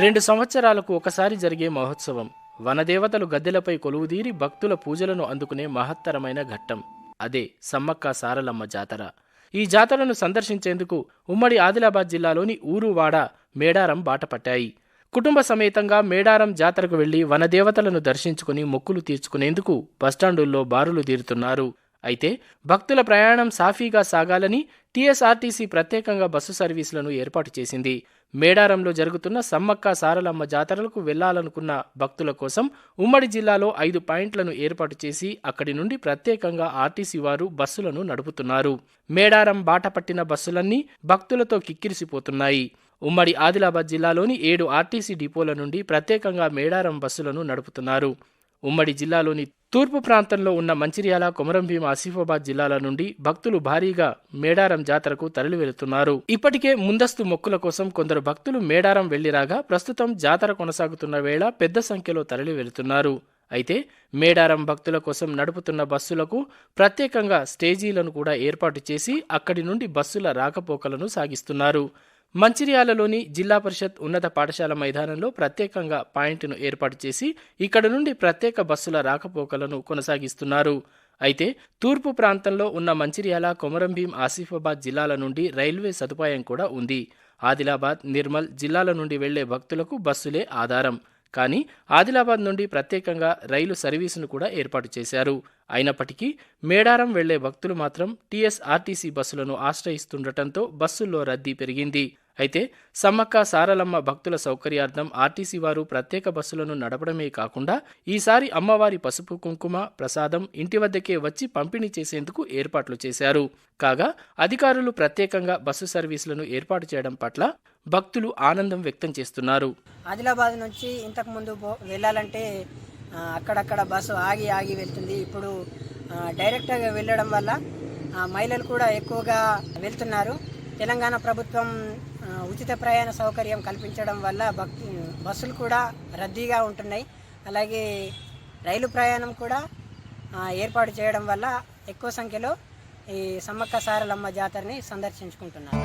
రెండు సంవత్సరాలకు ఒకసారి జరిగే మహోత్సవం. వనదేవతలు గద్దెలపై కొలువుదీరి భక్తుల పూజలను అందుకునే మహత్తరమైన ఘట్టం. అదే సమ్మక్క సారలమ్మ జాతర. ఈ జాతరను సందర్శించేందుకు ఉమ్మడి ఆదిలాబాద్ జిల్లాలోని ఊరువాడ మేడారం బాటపట్టాయి కుటుంబ సమేతంగా మేడారం జాతరకు వెళ్ళి వనదేవతలను దర్శించుకుని మొక్కులు తీర్చుకునేందుకు బస్టాండుల్లో బారులు తీరుతున్నారు. అయితే భక్తుల ప్రయాణం సాఫీగా సాగాలని టీఎస్ఆర్టీసీ ప్రత్యేకంగా బస్సు సర్వీసులను ఏర్పాటు చేసింది. మేడారంలో జరుగుతున్న సమ్మక్క సారలమ్మ జాతరలకు వెళ్ళాలనుకున్న భక్తుల కోసం ఉమ్మడి జిల్లాలో ఐదు పాయింట్లను ఏర్పాటు చేసి అక్కడి నుండి ప్రత్యేకంగా ఆర్టీసీ వారు బస్సులను నడుపుతున్నారు. మేడారం బాట పట్టిన బస్సులన్నీ భక్తులతో కిక్కిరిసిపోతున్నాయి. ఉమ్మడి ఆదిలాబాద్ జిల్లాలోని ఏడు ఆర్టీసీ డిపోల నుండి ప్రత్యేకంగా మేడారం బస్సులను నడుపుతున్నారు. ఉమ్మడి జిల్లాలోని తూర్పు ప్రాంతంలో ఉన్న మంచిర్యాల కొమరంభీం ఆసిఫాబాద్ జిల్లాల నుండి భక్తులు భారీగా మేడారం జాతరకు తరలి వెళుతున్నారు ఇప్పటికే ముందస్తు మొక్కుల కోసం కొందరు భక్తులు మేడారం వెళ్ళిరాగా ప్రస్తుతం జాతర కొనసాగుతున్న వేళ పెద్ద సంఖ్యలో తరలి వెళుతున్నారు అయితే మేడారం భక్తుల కోసం నడుపుతున్న బస్సులకు ప్రత్యేకంగా స్టేజీలను కూడా ఏర్పాటు చేసి అక్కడి నుండి బస్సుల రాకపోకలను సాగిస్తున్నారు. మంచిర్యాలలోని జిల్లా పరిషత్ ఉన్నత పాఠశాల మైదానంలో ప్రత్యేకంగా పాయింట్ను ఏర్పాటు చేసి ఇక్కడ నుండి ప్రత్యేక బస్సుల రాకపోకలను కొనసాగిస్తున్నారు. అయితే తూర్పు ప్రాంతంలో ఉన్న మంచిర్యాల కొమరంభీం ఆసిఫాబాద్ జిల్లాల నుండి రైల్వే సదుపాయం కూడా ఉంది. ఆదిలాబాద్ నిర్మల్ జిల్లాల నుండి వెళ్ళే భక్తులకు బస్సులే ఆధారం. కానీ ఆదిలాబాద్ నుండి ప్రత్యేకంగా రైలు సర్వీసును కూడా ఏర్పాటు చేశారు. అయినప్పటికీ మేడారం వెళ్ళే భక్తులు మాత్రం టీఎస్ఆర్టీసీ బస్సులను ఆశ్రయిస్తుండటంతో బస్సుల్లో రద్దీ పెరిగింది. అయితే సమ్మక్క సారలమ్మ భక్తుల సౌకర్యార్థం ఆర్టీసీ వారు ప్రత్యేక బస్సులను నడపడమే కాకుండా ఈసారి అమ్మవారి పసుపు కుంకుమ ప్రసాదం ఇంటి వద్దకే వచ్చి పంపిణీ చేసేందుకు ఏర్పాట్లు చేశారు. కాగా అధికారులు ప్రత్యేకంగా బస్సు సర్వీసులను ఏర్పాటు చేయడం పట్ల భక్తులు ఆనందం వ్యక్తం చేస్తున్నారు. ఆదిలాబాద్ నుంచి ఇంతకు ముందు వెళ్ళాలంటే అక్కడక్కడ బస్సు ఆగి ఆగి వెళ్తుంది. ఇప్పుడు డైరెక్ట్గా వెళ్ళడం వల్ల మహిళలు కూడా ఎక్కువగా వెళ్తున్నారు. తెలంగాణ ప్రభుత్వం ఉచిత ప్రయాణ సౌకర్యం కల్పించడం వల్ల భక్తి బస్సులు కూడా రద్దీగా ఉంటున్నాయి. అలాగే రైలు ప్రయాణం కూడా ఏర్పాటు చేయడం వల్ల ఎక్కువ సంఖ్యలో ఈ సమ్మక్క సారలమ్మ జాతరని సందర్శించుకుంటున్నారు.